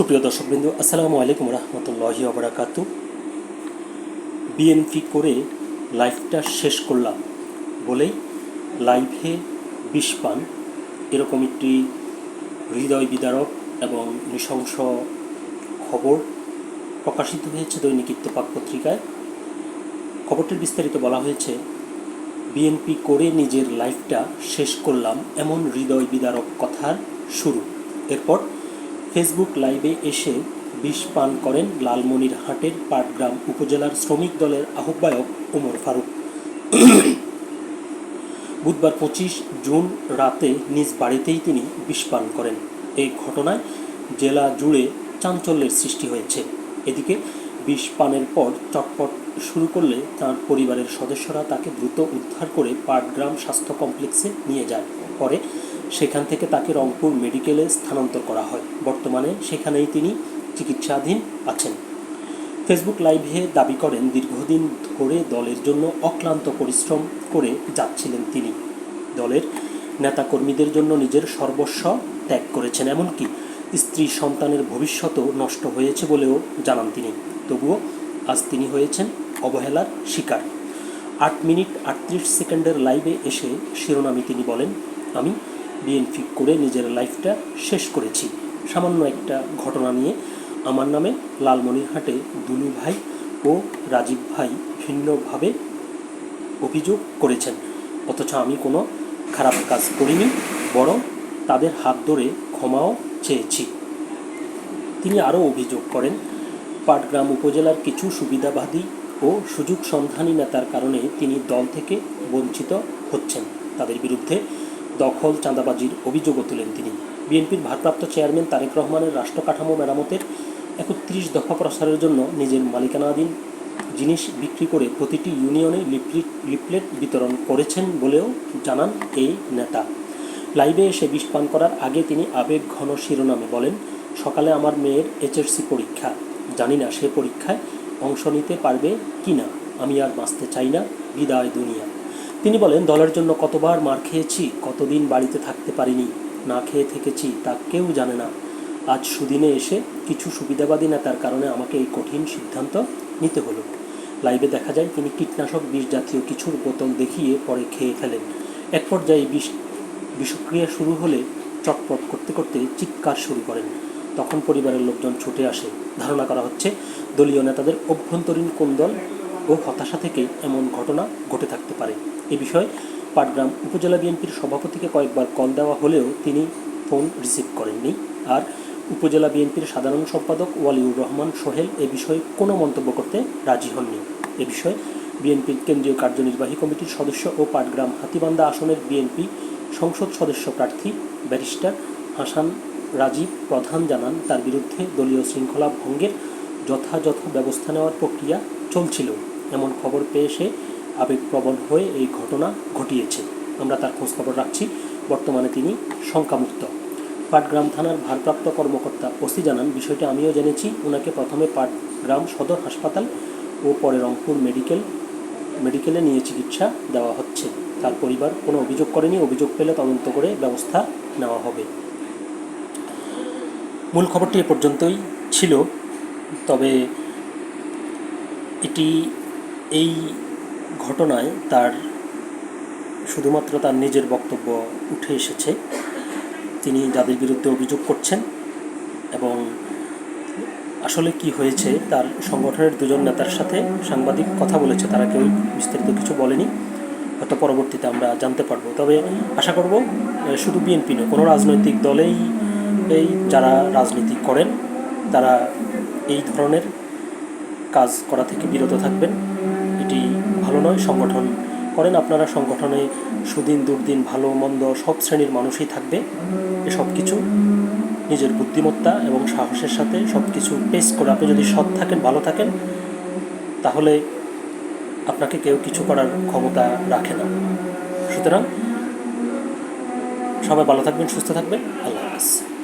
সুপ্রিয় দর্শকবৃন্দ, আসসালামু আলাইকুম রহমতুল্লাহি আবরাকাত বিএনপি করে লাইফটা শেষ করলাম বলেই লাইভে বিষ পান। এরকম একটি হৃদয় বিদারক এবং নৃশংস খবর প্রকাশিত হয়েছে দৈনিক ইত্তেফাক পত্রিকায়। খবরটির বিস্তারিত বলা হয়েছে বিএনপি করে নিজের লাইফটা শেষ করলাম এমন হৃদয় বিদারক কথার শুরু। এরপর ফেসবুক লাইভে এসে বিষ পান করেন লালমনিরহাটের পাটগ্রাম উপজেলার শ্রমিক দলের আহ্বায়ক ওমর ফারুক। বুধবার পঁচিশ জুন রাতে নিজ বাড়িতেই তিনি বিষ পান করেন। এই ঘটনায় জেলা জুড়ে চাঞ্চল্যের সৃষ্টি হয়েছে। এদিকে বিষ পানের পর চটপট শুরু করলে তার পরিবারের সদস্যরা তাকে দ্রুত উদ্ধার করে পাটগ্রাম স্বাস্থ্য কমপ্লেক্সে নিয়ে যায়। পরে সেখান থেকে তাকে রংপুর মেডিকেলে স্থানান্তর করা হয়। বর্তমানে সেখানেই তিনি চিকিৎসাধীন আছেন। ফেসবুক লাইভে দাবি করেন, দীর্ঘদিন ধরে দলের জন্য অক্লান্ত পরিশ্রম করে যাচ্ছিলেন তিনি। দলের নেতাকর্মীদের জন্য নিজের সর্বস্ব ত্যাগ করেছেন, এমনকি স্ত্রী সন্তানের ভবিষ্যতও নষ্ট হয়েছে বলেও জানান তিনি। তবুও আজ তিনি হয়েছেন অবহেলার শিকার। আট মিনিট আটত্রিশ সেকেন্ডের লাইভে এসে শিরোনামে তিনি বলেন, আমি বিএনপি করে নিজের লাইফটা শেষ করেছি। সামান্য একটা ঘটনা নিয়ে আমার নামে লালমনিরহাটে দুলু ভাই ও রাজীব ভাই ভিন্নভাবে অভিযোগ করেছেন। অথচ আমি কোনো খারাপ কাজ করিনি, বরং তাদের হাত ধরে ক্ষমাও চেয়েছি। তিনি আরও অভিযোগ করেন, পাটগ্রাম উপজেলার কিছু সুবিধাবাদী ও সুযোগ সন্ধানী নেতার কারণে তিনি দল থেকে বঞ্চিত হচ্ছেন। তাদের বিরুদ্ধে দখল চাঁদাবাজির অভিযোগও তুলেন তিনি। বিএনপির ভারপ্রাপ্ত চেয়ারম্যান তারেক রহমানের রাষ্ট্র কাঠামো মেরামতের একত্রিশ দফা প্রসারের জন্য নিজের মালিকানাধীন জিনিস বিক্রি করে প্রতিটি ইউনিয়নে লিপলেট বিতরণ করেছেন বলেও জানান এই নেতা। লাইভে এসে বিষ পান করার আগে তিনি আবেগ ঘন শিরোনামে বলেন, সকালে আমার মেয়ের এইচএসসি পরীক্ষা। জানি না সে পরীক্ষায় অংশ নিতে পারবে কি না আমি আর বাঁচতে চাই না। বিদায় দুনিয়া। তিনি বলেন, দলের জন্য কতবার মার খেয়েছি, কতদিন বাড়িতে থাকতে পারিনি, না খেয়ে থেকেছি তা কেউ জানে না। আজ সুদিনে এসে কিছু সুবিধাবাদী নেতার কারণে আমাকে এই কঠিন সিদ্ধান্ত নিতে হলো। লাইভে দেখা যায়, তিনি কীটনাশক বিষ জাতীয় কিছুর বোতল দেখিয়ে পরে খেয়ে ফেলেন। এক পর্যায়ে বিষ, বিষক্রিয়া শুরু হলে চটপট করতে করতে চিৎকার শুরু করেন। তখন পরিবারের লোকজন ছুটে আসে। ধারণা করা হচ্ছে, দলীয় নেতাদের অভ্যন্তরীণ কোন্দল ও হতাশা থেকে এমন ঘটনা ঘটে থাকতে পারে। এ বিষয়ে পাটগ্রাম উপজেলা বিএনপির সভাপতিকে কয়েকবার কল দেওয়া হলেও তিনি ফোন রিসিভ করেননি। আর উপজেলা বিএনপির সাধারণ সম্পাদক ওয়ালিউর রহমান সোহেল এ বিষয়ে কোনো মন্তব্য করতে রাজি হননি। এ বিষয়ে বিএনপির কেন্দ্রীয় কার্যনির্বাহী কমিটির সদস্য ও পাটগ্রাম হাতিবান্ধা আসনের বিএনপি সংসদ সদস্য প্রার্থী ব্যারিস্টার হাসান রাজীব প্রধান জানান, তার বিরুদ্ধে দলীয় শৃঙ্খলা ভঙ্গের যথাযথ ব্যবস্থা নেওয়ার প্রক্রিয়া চলছিল। এমন খবর পেয়ে সে আবেগপ্রবণ হয়ে এই ঘটনা ঘটিয়েছে। আমরা তার খোঁজখবর রাখছি। বর্তমানে তিনি শঙ্কামুক্ত। পাটগ্রাম থানার ভারপ্রাপ্ত কর্মকর্তা ওসি জানান, বিষয়টি আমিও জেনেছি। ওনাকে প্রথমে পাটগ্রাম সদর হাসপাতাল ও পরে রংপুর মেডিকেল, মেডিকেলে নিয়ে চিকিৎসা দেওয়া হচ্ছে। তার পরিবার কোনো অভিযোগ করেনি। অভিযোগ পেলে তদন্ত করে ব্যবস্থা নেওয়া হবে। মূল খবরটি এ পর্যন্তই ছিল। তবে এটি এই ঘটনায় তার শুধুমাত্র তার নিজের বক্তব্য উঠে এসেছে। তিনি যাদের বিরুদ্ধে অভিযোগ করছেন এবং আসলে কি হয়েছে তার সংগঠনের দুজন নেতার সাথে সাংবাদিক কথা বলেছে, তারা কেউ বিস্তারিত কিছু বলেনি, হয়তো পরবর্তীতে আমরা জানতে পারব। তবে আশা করব শুধু বিএনপি নয়, কোনো রাজনৈতিক দলেই এই যারা রাজনীতি করেন, তারা এই ধরনের কাজ করা থেকে বিরত থাকবেন। এটি ভালো নয়, সংগঠন করেন আপনারা, সংগঠনে সুদিন, দুর্দিন, ভালো, মন্দ সব শ্রেণির মানুষই থাকবে। এসব কিছু নিজের বুদ্ধিমত্তা এবং সাহসের সাথে সব কিছু পেস করে আপনি যদি সৎ থাকেন, ভালো থাকেন, তাহলে আপনাকে কেউ কিছু করার ক্ষমতা রাখে না। সুতরাং সবাই ভালো থাকবেন, সুস্থ থাকবেন। আল্লাহ হাফিজ।